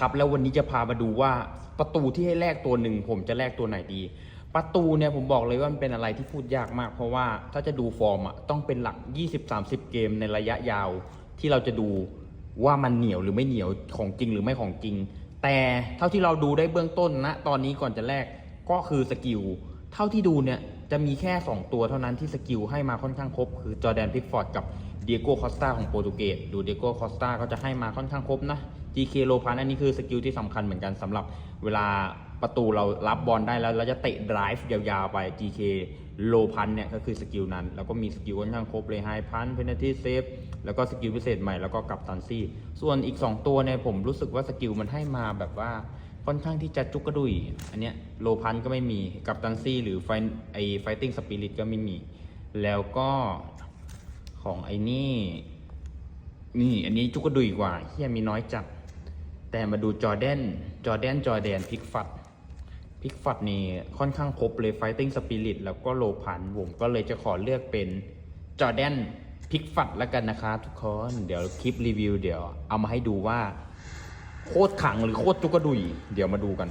ครับ แล้ววันนี้จะพามาดูว่าประตูที่ให้แลกตัวหนึ่งผมจะแลกตัวไหนดี ประตูเนี่ยผมบอกเลยว่ามันเป็นอะไรที่พูดยากมาก เพราะว่าถ้าจะดูฟอร์มอะต้องเป็นหลัก 20-30 เกมในระยะยาว ที่เราจะดูว่ามันเหนียวหรือไม่เหนียวของจริงหรือไม่ของจริง แต่เท่าที่เราดูได้เบื้องต้นนะตอนนี้ก่อนจะแลกก็คือสกิลเท่าที่ดูเนี่ยจะมีแค่ 2 ตัวเท่านั้นที่สกิลให้มาค่อนข้างครบ คือจอแดนพิกฟอร์ดกับ ดียโก้คอสตาของโปรตุเกสดูเดียโก้คอสตาก็จะให้มาค่อนข้างครบนะ GK โลพันอันนี้คือสกิลที่สำคัญเหมือนกันสำหรับเวลาประตูเรารับบอลได้แล้วเราจะเตะ drive ยาวๆไป GK โลพันเนี่ยก็คือสกิลนั้น แล้วก็มีสกิลค่อนข้างครบเลยไฮพันเพน a ตี้เซฟแล้วก็สกิลพิเศษใหม่แล้วก็กับตันซี่ ส่วนอีก 2 ตัวเนี่ยผมรู้สึกว่าสกิลมันให้มาแบบว่าค่อนข้างที่จะจุกกระดุย อันเนี้ยโลพันก็ไม่มีกับตันซี่หรือไฟไอไฟติ้งสปิริตก็ไม่มี แล้วก็ ของไอ้นี่ นี่ อันนี้จุกกระดุยกว่าเฮียมีน้อยจัด แต่มาดูจอร์แดน จอร์แดนจอร์แดนพิกฟัดพิกฟัดนี่ค่อนข้างครบเลยไฟติ้งสปิริตแล้วก็โลพันผมก็เลยจะขอเลือกเป็นจอร์แดนพิกฟัดแล้วกันนะครับทุกคนเดี๋ยวคลิปรีวิวเดี๋ยว เอามาให้ดูว่า โคตรขังหรือโคตรจุกกระดุย เดี๋ยวมาดูกัน